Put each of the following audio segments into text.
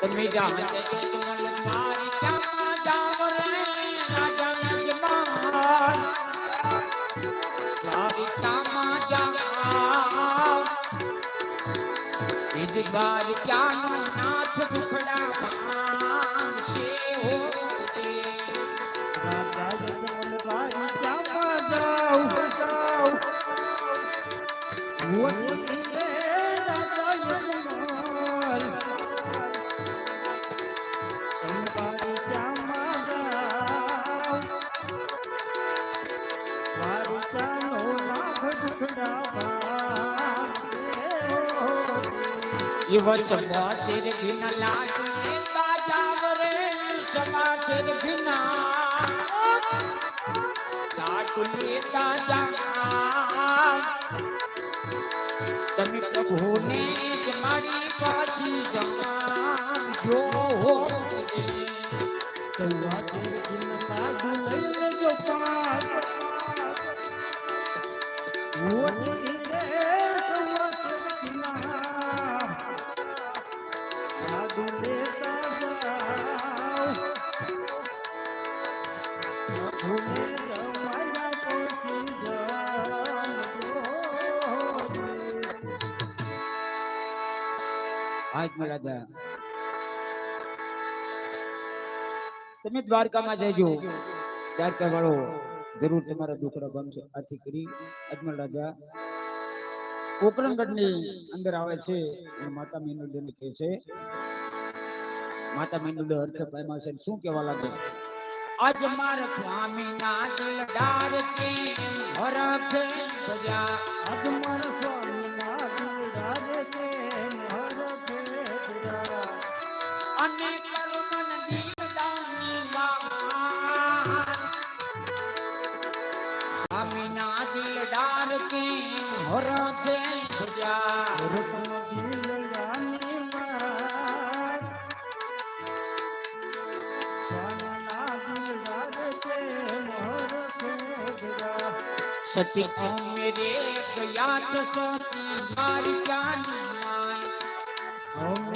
તમે જાણ મારી ક્યાં જાવ રે રાજા યજમાન મારી ક્યાં જાવ ઈદગાર ક્યાંનો નાથ ઈવર સમાચેર ઘિન લાગે બાજાવ રે સમાચેર ઘિના લાડુ લેતા જ મારી પાછી જમાડજો સૌવા તેર દિન લાડુ લઈ આજ રાજા. તમે દ્વારકામાં જજો. દ્વારકા વાળો જરૂર તમારા દુખડા ગમશે. આથી કરી અજમલ રાજા પોકરણગઢની અંદર આવે છે અને માતા મેનુડે કહે છે, માતા મેનુડે હરખે પામ્યા છે શું કહેવા લાગે? આજ માર સ્વામી ના દિલદાર કે હરખ ભજ્યા અજમલ સ્વામીના દિલદાર દિલદાર કે દિલદાની દિલદાર હર મેરે ગયા તો સતી મારી જાની માય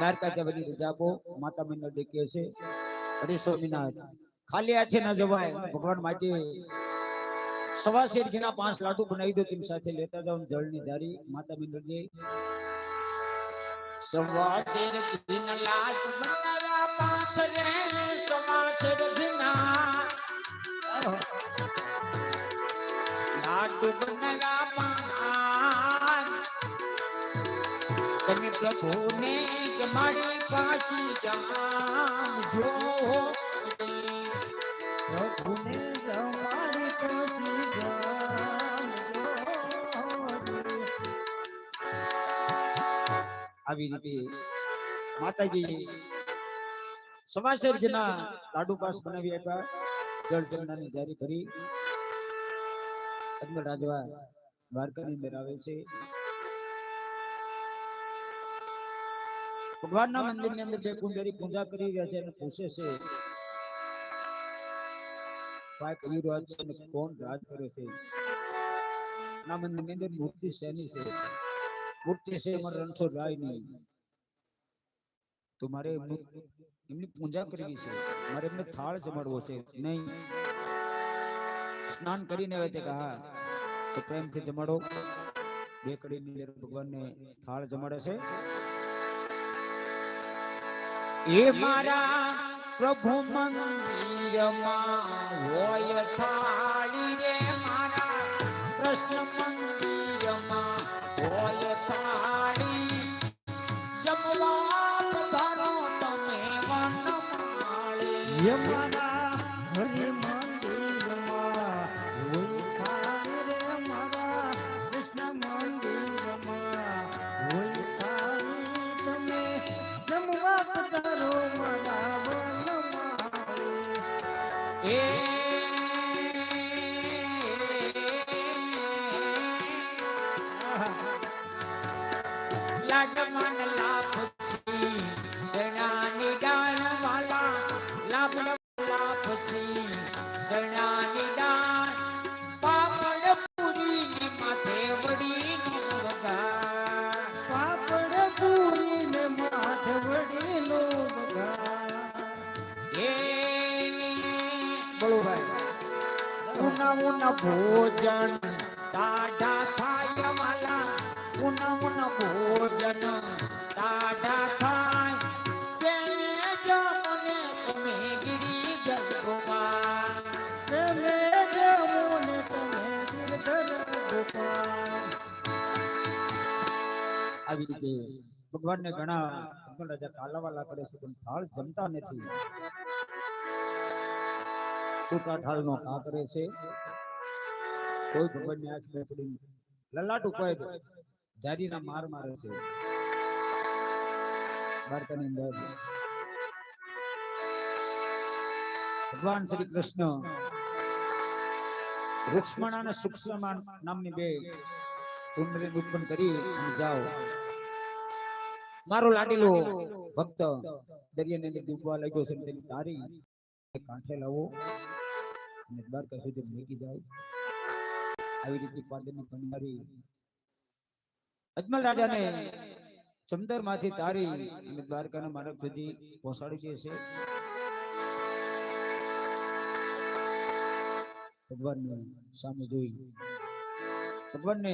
દ્વારકા જવાની રજા આપો માતા મને દેખે છે. અરે સ્વામિનાથ ખાલી હાથે ન જવાય. ભગવાન માટે સવા શેરજીના પાંચ લાડુ બનાવી દો, તેમ સાથે લેતા જાઓ જળની ધારી માતા મિંદરજી સવા શેરજીના લાડુ બનાવ્યા પાંચ રે સવા શેરજીના. લાડુ બનાવ્યા પાંચ તમે પ્રભુને જ મારી પાછી જામજો પ્રભુને જમાડી પછી જામજો. આવી રીતે માતાજી સમાશેરજીના લાડુ પાસ બનાવી આપ્યા. જળ ચંદનાની જારી કરી અજમલ રાજવા દ્વારકાની અંદર આવે છે. ભગવાનના મંદિરની અંદર બે કુંજારી પૂજા કરી રહ્યા છે અને પૂછે છે. ભાઈ કયું રાજ છે અને કોણ રાજ કરે છે? ના મંદિરની અંદર મૂર્તિ શેની છે? મૂર્તિ છે અમારા રણછોડ રાયની. તો મારે એમનું એમની પૂજા કરવી છે. મારે એમને થાળ જમાડવો છે. નહીં. સ્નાન કરીને આવે તે કે હા. તો પ્રેમથી જમાડો. બે કડીની અંદર ભગવાનને થાળ જમાડે છે. એ મારા પ્રભુ મંદિરમાં હોય થાળી રે મારા કૃષ્ણ મંદિરમાં હોય થાળી. જમવા પધારો તમે વનમાળી. યમના રીતે ભગવાનને ઘણા ભગવાન રાજા કાલાવાલા કરે છે, પણ થાળ જમતા નથી. સૂકા ઢાળનો કા કરે છે. કોઈ ભગવાનની આંખમાં પડી લલાટું કોઈ જારીના માર મારે છે. ભારતની અંદર ભગવાન શ્રી કૃષ્ણ રૂક્ષ્મણ અને સૂક્ષ્મ નામની બે કુંડલી ઉત્પન્ન કરી જાઓ. મારો લાડીલો ભક્ત દરિયાની ને ડૂબવા લાગ્યો છે તેની તારી કાંઠે લાવો અને દ્વારકા સુધી મૂકી જાય. આવી રીતે પાદની કન્યારી અજમલ રાજાને ચમદરમાંથી તારી અને દ્વારકાના માર્ગ સુધી પહોંચાડી દે છે. ભગવાનને સામે જોઈ. ભગવાનને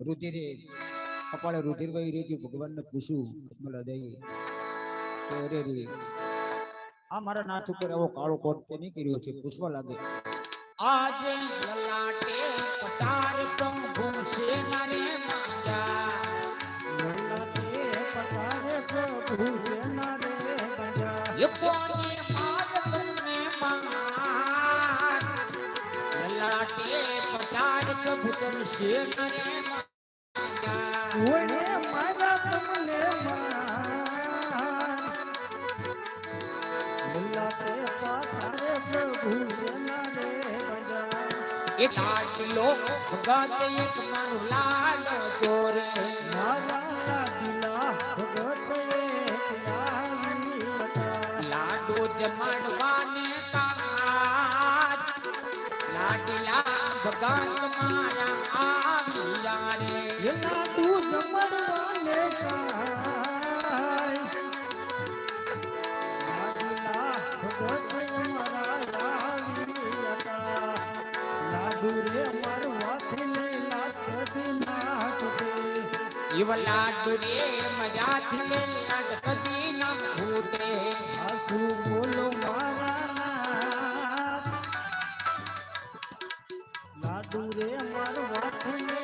રુધિરે કપાળે રુધિરભાઈ હતું ભગવાનને પૂછ્યું રાજાએ કે અરે રે આ મારા નાથ ઉપર આવો કાળો કોટ તે નહીં કર્યો છે પૂછવા લાગે આજે લલાટે પટાર તો ઘૂમશે નરે માંગા લલાટે પટાર તો સેના નરે માંગા એ માર તમને માંગા લલાટે પટાર તો ઘૂમશે નરે એક આટલો ભગત એક મારું. લાડુ જમાડવાને કાજ લાડીલા ભગત મારા આવ્યા રે એના ઇવ લાડુ રે મજાથી લે લાડ કદી ના ભૂતે આસુ બોલો મારા. લાડુ રે મારું વાથીને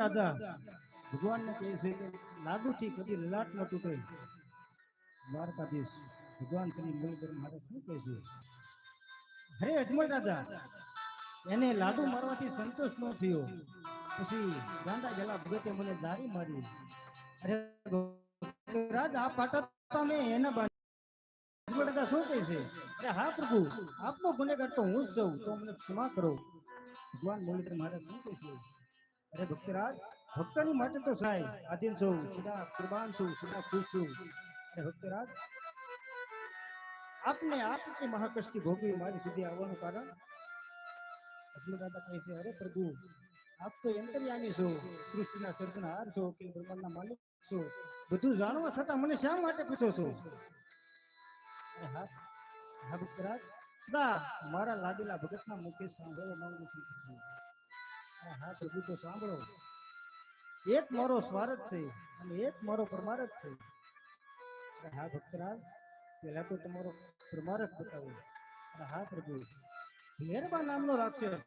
રાજા ભગવાનને કહે છે કે લાડુથી કદી લલાટ ન તૂટે. દ્વારકાધીશ, ભગવાન શ્રી મુરલીધર મહારાજ શું કહે છે? અરે અજમલ દાદા, એને લાડુ મારવાથી સંતોષ ન થયો. પછી ગાંડા જલા ભગતે મને દારી મારી. અરે રાજ આ પાટા તમે એના બાંધ શું કહે છે? અરે હા પ્રભુ, આપનો ગુનેગાર તો હું જ છું, તો મને ક્ષમા કરો. ભગવાન મુરલીધર મહારાજ શું કહે છે? અરે ભક્તરાજ, ભક્તની માટે તો સાય આધીન છું. સદા કુરબાન છું, સદા ખુશ છું. અરે ભક્તરાજ, આપને આપની મહાકષ્ટી ભોગવી મારી સુધી આવવાનું કારણ? અગ્નિ દાદા કહે છે, અરે પ્રભુ, આપ તો અંતર્યામી છો, સૃષ્ટિના સર્જના હાર છો, કે બ્રહ્માંડના માલિક છો. બધું જાણવા છતાં મને શા માટે પૂછો છો? હા હા ભક્તરાજ. સદા મારા લાડેલા ભગતના મુખે સાંભળવા માંગુ છું. હા તો સાંભળો. એક મારો સ્વાર્થ છે અને એક મારો પરમારથ છે. હા, ભક્તરાજ પેલા તો તમારો પ્રમારક બતાવો. અને હા, પ્રભુ, ભેરબા નામનો રાક્ષસ.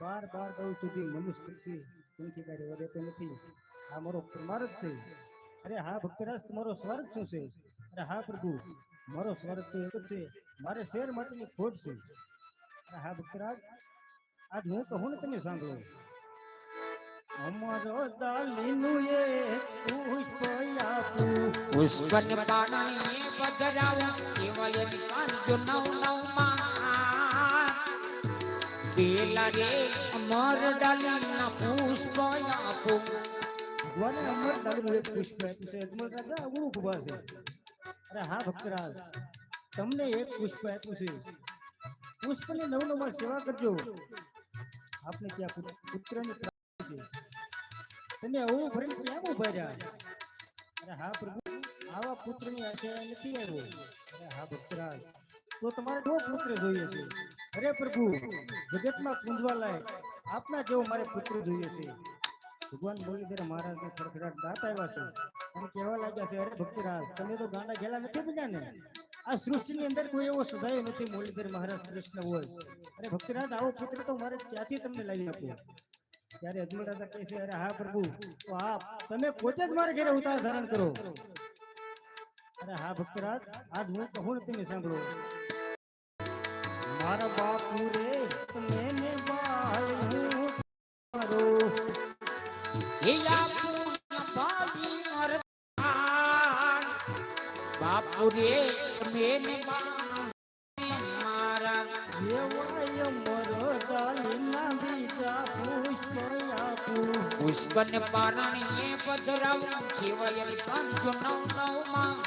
બાર બાર ગૌ સુધી મનુષ્ય પક્ષી કુંકી કાર્ય વધે તો નથી. આ મારો પ્રમારક છે. અરે હા, ભક્તરાજ, તમારો સ્વાર્થ શું છે? અરે હા, પ્રભુ, મારો સ્વાર્થ તો એક છે. મારે શેર માટેની ખોટ છે. અરે હા, ભક્તરાજ આજ હું કહું ને તમે સાંભળો અમારો દાલીનું એ પુષ્પ આપું પુષ્પન પાણીએ પધરાવું કેવયની કાંજો નવ નવમાં પેલા રે અમર ડાલીના પુષ્પ આપું ભગવાને અમર દાલીનું એક પુષ્પ આપ્યું છે અજમલ રાજા આવું ઊભા છે અરે હા ભક્તરાજ તમને એક પુષ્પ આપ્યું છે પુષ્પની નવ નવમાં સેવા કરજો આપને ત્યાં પુત્ર- પુત્રની પ્રાપ્તિ તમે આવું ફરીને ક્યાં ઊભા રહ્યા. અરે હા પ્રભુ, આવા પુત્રની આશા નથી આવ્યો. અરે હા ભક્તરાજ, તો તમારે કેવો પુત્ર જોઈએ છે? અરે પ્રભુ, જગતમાં પૂંજવા લાયક આપના જેવો મારે પુત્ર જોઈએ છે. ભગવાન મુરલીધર મહારાજને ખડખડાટ દાંત આવ્યા છે. અને કહેવા લાગ્યા છે, અરે ભક્તિરાજ, તમે તો ગાંડા ગેલા નથી બન્યા ને આ સૃષ્ટિની અંદર કોઈ એવો સદાય નથી મુરલીધર મહારાજ કૃષ્ણ હોય. અરે ભક્તરાજ, આવો પુત્ર તો મારે ક્યાંથી તમને લાવી આપ્યો ત્યારે અજમલ દાદા કહે છે, અરે હા, પ્રભુ, તો આપ, તમે પોતે જ મારા ઘરે ઉતાર ધારણ કરો. અરે હા, ભક્તિરાજ, આજ હું કહું ને તમે સાંભળો. મારા બાપુ રે તમે ને બાળ એ આપું બાપુ રે તમે મારા દેવાય મરદાલીના બીજા પુષ્પ આપું પધરાવું કેવયની કાંજો નવ નવમાં.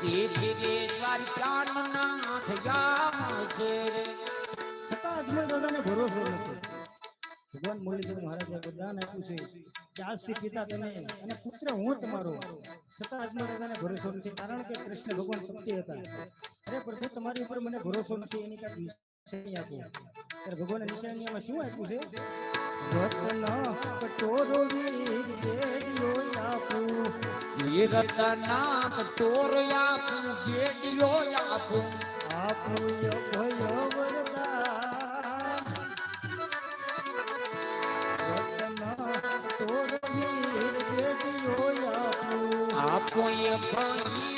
તે ધીરે દ્વારિકાનો નાથ ગામ છે રે દાદાને ભરોસો નથી ભગવાન મુરલીધર મહારાજે બધાને આપ્યું છે કે આજથી પિતા તમે અને પુત્ર હું તમારો છતાં અજમલ તને ભરોસો નથી. કારણ કે કૃષ્ણ ભગવાન શક્તિ હતા. અરે પ્રભુ તમારી ઉપર મને ભરોસો નથી એની કાંઈક નિશાની આપો. ત્યારે ભગવાને નિશાનીમાં શું આપ્યું છે? રત્ન કટોરો વીર વીરતના કટોર આપું બેડીઓ આપું. આપું અભય આપું એ ભાઈ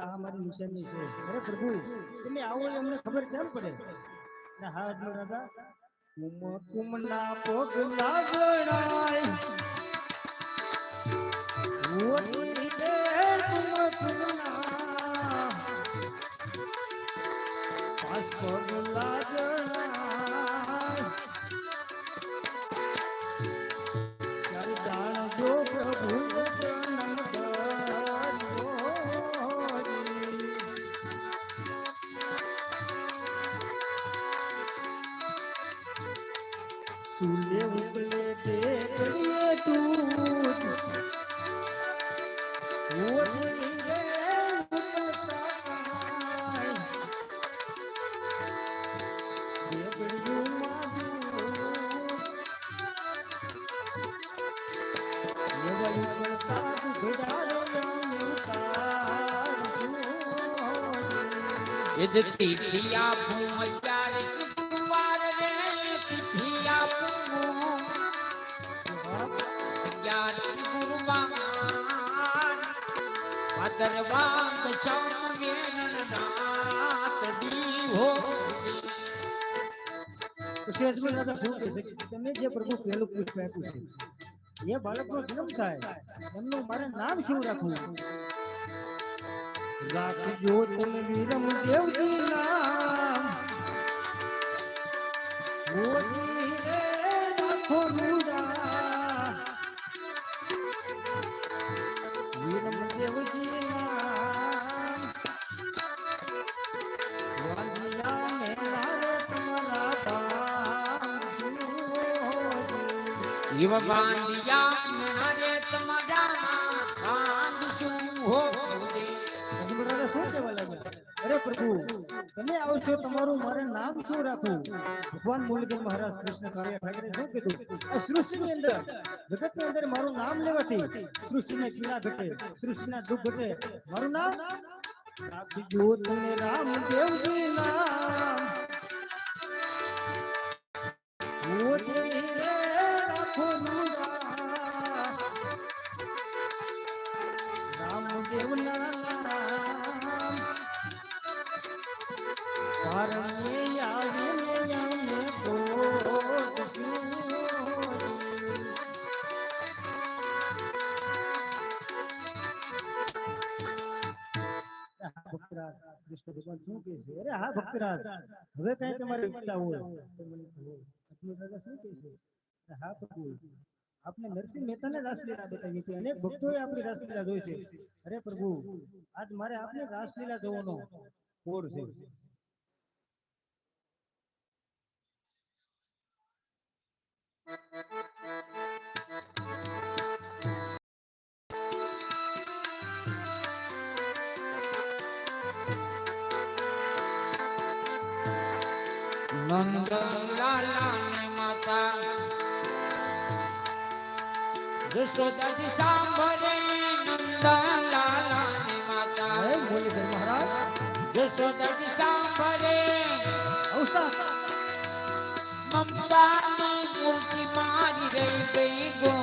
આ મારી નિશાની છે અરે પ્રભુ એટલે આવો અમને ખબર કેમ પડે અરે હા જી પગલા ગણાય ત્યારે જાણજો પ્રભુ એ તિથિ આપું અત્યારે રે તિથિ આપું અગિયાર ગુરુવાન ભાદરવાદ શ્યામ વેન રાત દી હો પછી અજમલ દાદા શું કહે છે કે તમે જે પ્રભુ પહેલું પુષ્પ એ બાળકનો જન્મ થાય એમનું મારે નામ શું રાખવું? રાખજો તમે વિરમ તમારા મારે નામ શું રાખવું ભગવાન સૃષ્ટિની અંદર અંદર મારું નામ લેવાથી સૃષ્ટિને પીડા ઘટે સૃષ્ટિના દુઃખ ઘટે મારું નામ રાખજો કૃષ્ણ ભગવાન શું કહે છે? અરે હા ભક્તરાજ હવે કઈ તમારી ઈચ્છા હોય. તો મને કહો. અખિલ શું કહે છે? હા પ્રભુ આપને નરસિંહ મહેતાને રાસલીલા બતાવી છે અનેક ભક્તોએ આપણી રાસલીલા જોઈ છે. અરે પ્રભુ આજ મારે આપને રાસલીલા જોવાનો કોર છે. નંદલાલા ને માતા જશોદાજી સાંભળે નંદલાલા ને માતા જય મુરલીધર મહારાજ જશોદાજી સાંભળે મમતાની મૂર્તિ મારી રહી ગઈ